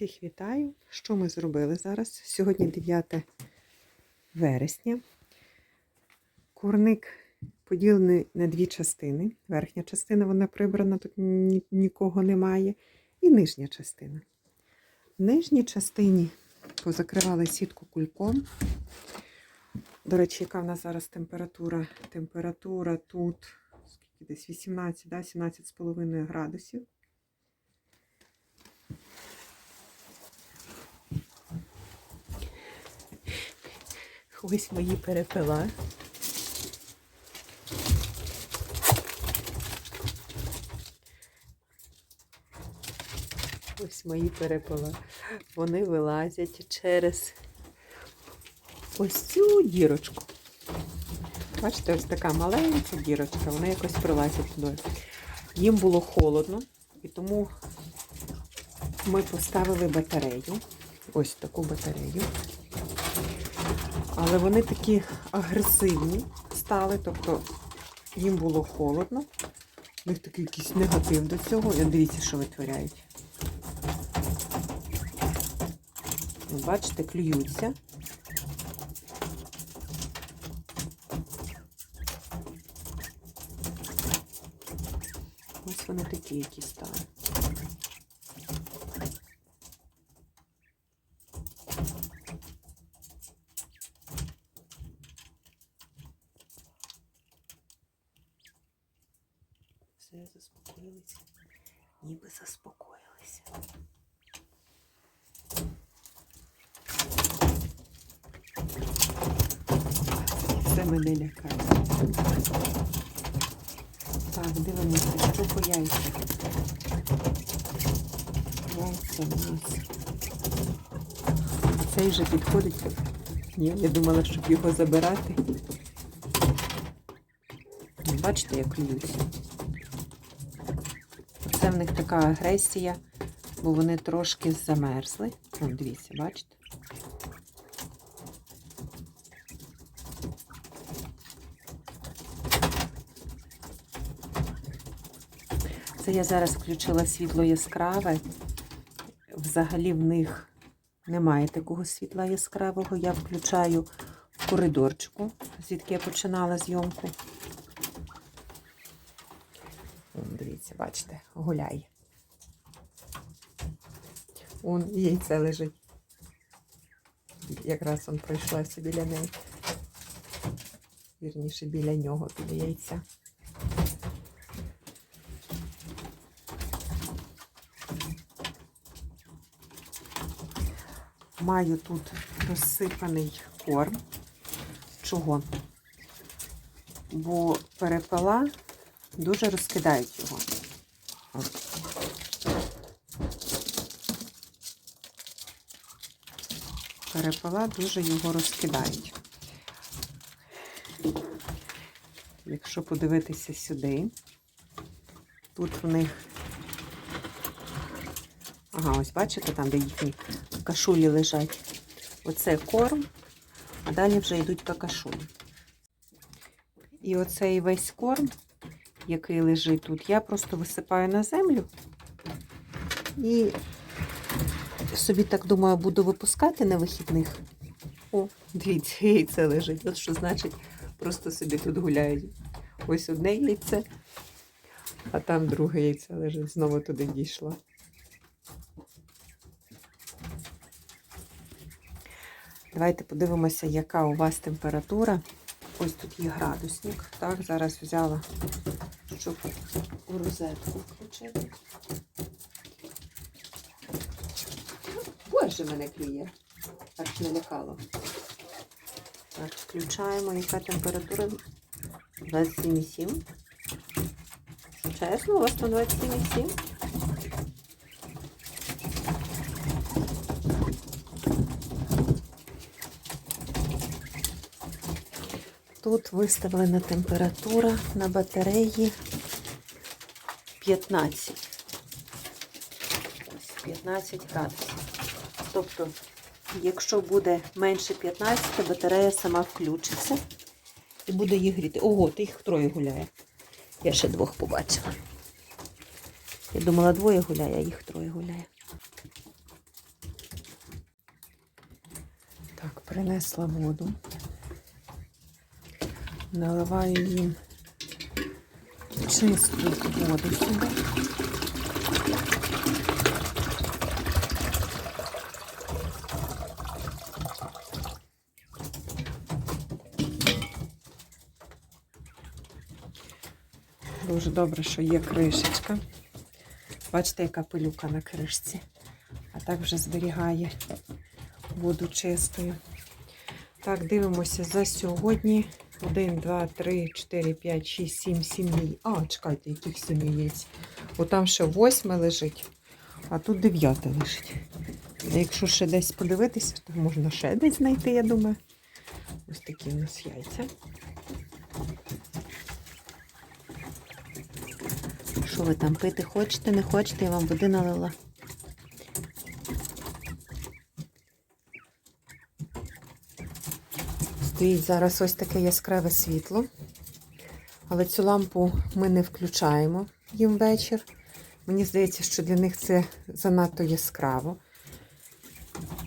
Всіх вітаю! Що ми зробили зараз? Сьогодні 9 вересня. Курник поділений на дві частини. Верхня частина вона прибрана, тут нікого немає. І нижня частина. В нижній частині позакривали сітку кульком. До речі, яка в нас зараз температура? Температура тут скільки десь 18, да? 17,5 градусів. Ось мої перепила. Ось мої перепила. Вони вилазять через ось цю дірочку. Бачите, ось така маленька дірочка, вони якось прилазять туди. Їм було холодно, і тому ми поставили батарею. Ось таку батарею. Але вони такі агресивні стали, тобто їм було холодно. У них такий якийсь негатив до цього. І дивіться, що витворяють. Бачите, клюються. Ось вони такі, які стали. Все, заспокоїлися. Ніби заспокоїлися. Це мене лякає. Так, дивимося, що по яйцях. Яйця нас. Цей вже підходить. Ні, я думала, щоб його забирати. Бачите, як клюються. Це в них така агресія, бо вони трошки замерзли. Вон, дивіться, бачите? Це я зараз включила світло яскраве. Взагалі в них немає такого світла яскравого. Я включаю в коридорчику, звідки я починала зйомку. Дивіться, бачите, гуляє. Вон яйце лежить. Якраз он пройшлася біля неї. Вірніше, біля нього, біля яйця. Маю тут розсипаний корм. Чого? Бо перепела дуже розкидають його. От. Перепела дуже його розкидають. Якщо подивитися сюди, тут в них. Ага, ось бачите, там, де їхні кашулі лежать. Оце корм, а далі вже йдуть какашулі. І оцей весь корм, який лежить тут, я просто висипаю на землю і собі так думаю, буду випускати на вихідних. О, дивіться, яйце лежить. От що значить, просто собі тут гуляють. Ось одне яйце, а там друге яйце лежить. Знову туди дійшло. Давайте подивимося, яка у вас температура. Ось тут є градусник. Так, зараз взяла, щоб у розетку включити. Боже, мене клює. Аж налякало. Так, включаємо, яка температура 27,7. Чесно, у вас там 27,7? Тут виставлена температура на батареї 15. Ось 15 градусів. Тобто, якщо буде менше 15, батарея сама включиться і буде їх гріти. Ого, ти їх троє гуляє. Я ще двох побачила. Я думала, двоє гуляє, а їх троє гуляє. Так, принесла воду. Наливаю їм чисту воду сюди. Дуже добре, що є кришечка. Бачите, яка пилюка на кришці. А так вже зберігає воду чистою. Так, дивимося за сьогодні. 1, 2, 3, 4, 5, 6, 7, 7 яєць. А, чекайте, яких 7 яєць. Бо там ще 8 лежить, а тут 9 лежить. Якщо ще десь подивитися, то можна ще десь знайти, я думаю. Ось такі у нас яйця. Що ви там пити хочете, не хочете, я вам води налила. Стоїть зараз ось таке яскраве світло. Але цю лампу ми не включаємо їм вечір. Мені здається, що для них це занадто яскраво.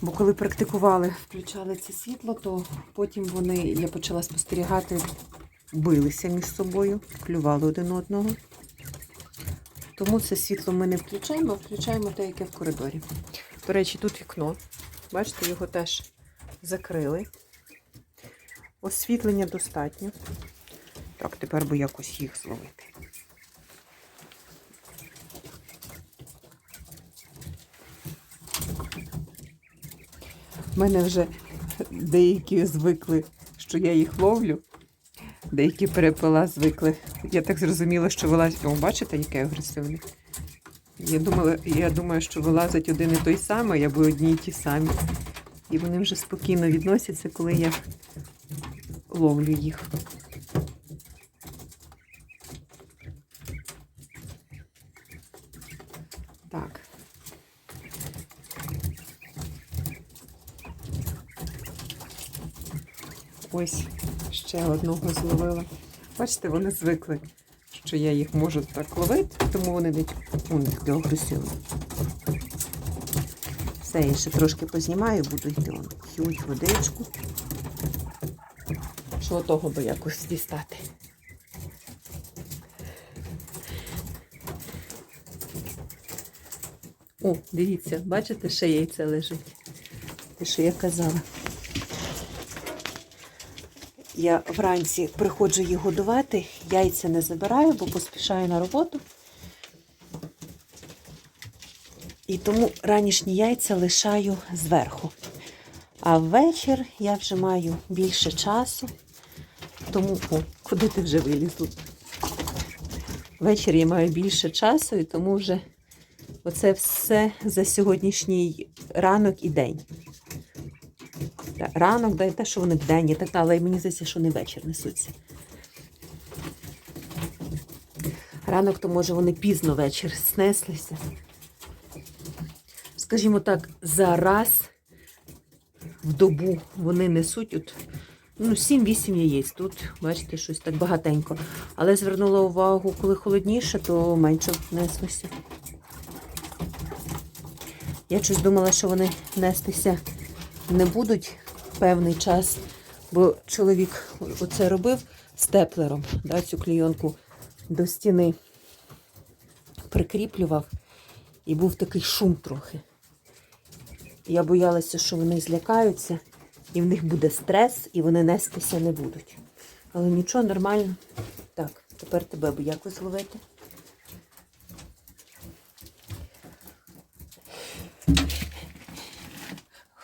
Бо коли практикували, включали це світло, то потім вони, я почала спостерігати, билися між собою, клювали один одного. Тому це світло ми не включаємо, а включаємо те, яке в коридорі. До речі, тут вікно. Бачите, його теж закрили. Освітлення достатньо. Так, тепер би якось їх зловити. У мене вже деякі звикли, що я їх ловлю. Деякі перепила звикли. Я так зрозуміла, що вилазять. О, бачите, яке агресивне? Я думала, я думаю, що вилазить один і той самий, або одні і ті самі. І вони вже спокійно відносяться, коли я ловлю їх. Так. Ось ще одного зловила. Бачите, вони звикли, що я їх можу так ловити, тому вони не них для агресивно. Все, я ще трошки познімаю, буду йти п'ють водичку. Що того би якось дістати. О, дивіться, бачите, ще яйце лежить. Те, що я казала. Я вранці приходжу їх годувати, яйця не забираю, бо поспішаю на роботу. І тому ранішні яйця лишаю зверху. А ввечір я вже маю більше часу. Тому, о, куди ти вже виліз тут? Ввечері я маю більше часу, і тому вже оце все за сьогоднішній ранок і день. Ранок, да, і те, що вони вдень, і так але мені здається, що не вечір несуться. Ранок, то може вони пізно вечір снеслися. Скажімо так, за раз в добу вони несуть от, ну, 7-8 яєць. Тут, бачите, щось так багатенько. Але звернула увагу, коли холодніше, то менше неслося. Я щось думала, що вони нестися не будуть певний час, бо чоловік оце робив степлером, да, цю клійонку до стіни прикріплював, і був такий шум трохи. Я боялася, що вони злякаються, і в них буде стрес, і вони нестися не будуть. Але нічого, нормально. Так, тепер тебе зловити.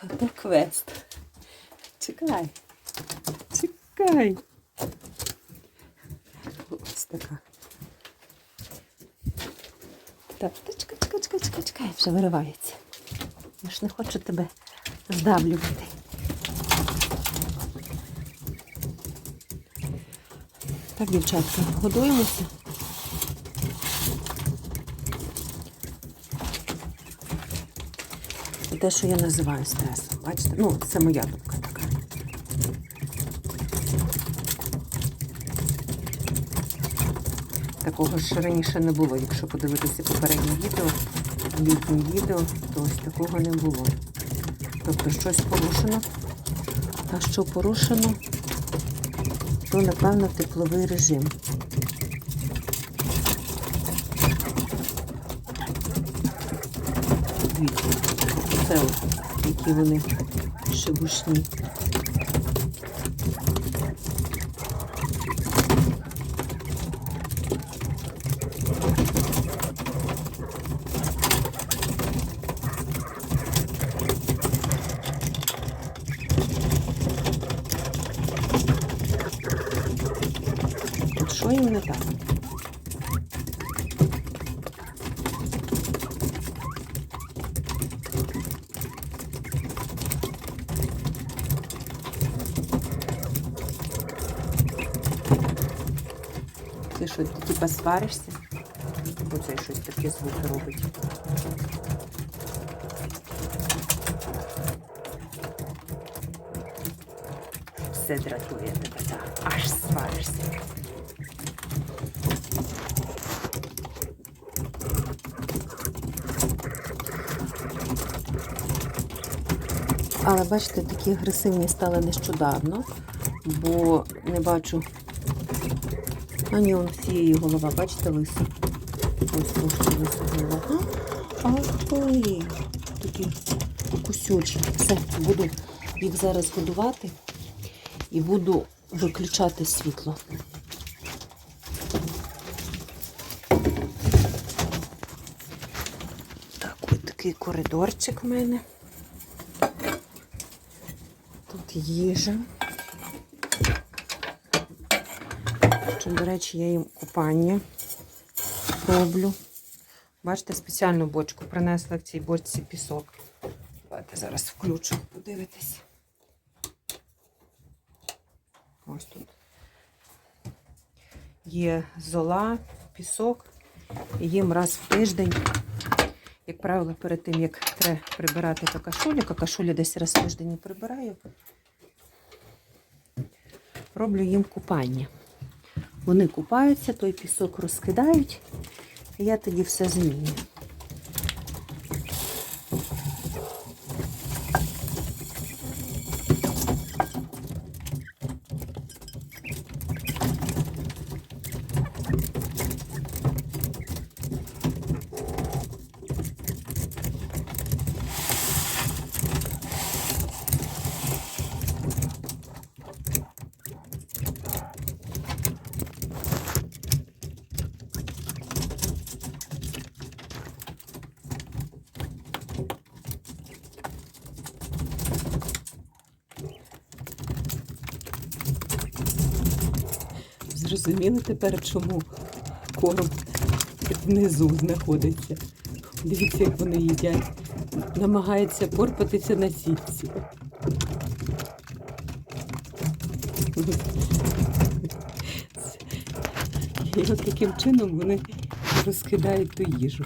Ото квест. Чекай. Чекай. Ось така. Так, та чекай, чекай, чекай, чекай, чекай, вже виривається. Я ж не хочу тебе здавлювати. Так, дівчатка, годуємося. Те, що я називаю стресом. Бачите? Ну, це моя думка така. Такого ж раніше не було. Якщо подивитися попереднє відео, літнє відео, то ось такого не було. Тобто щось порушено, А що порушено, то, напевно, тепловий режим. Дивіться, це які вони шибушні. От що їм не так? Ти що, ти типа сваришся? Оце щось таке звуки робить. Все дратує тебе, так. Аж сваришся. Але бачите, такі агресивні стали нещодавно, бо не бачу. А ні, он всієї голова, бачите, лиса. Ось трошки лиса голова. Ах ти! Такі кусючі. Все, буду їх зараз годувати і буду виключати світло. Так, ось такий коридорчик в мене. Тут їжа. Що, до речі, я їм купання роблю. Бачите, спеціальну бочку принесла в цій бочці пісок. Давайте зараз включу, подивитись. Ось тут. Є зола, пісок. Їм раз в тиждень, як правило, перед тим, як треба прибирати какашулю, какашулю десь раз в тиждень прибираю, роблю їм купання. Вони купаються, той пісок розкидають, і я тоді все змінюю. Зрозуміли тепер, чому корм внизу знаходиться. Дивіться, як вони їдять. Намагаються порпатися на сітці. І от таким чином вони розкидають ту їжу.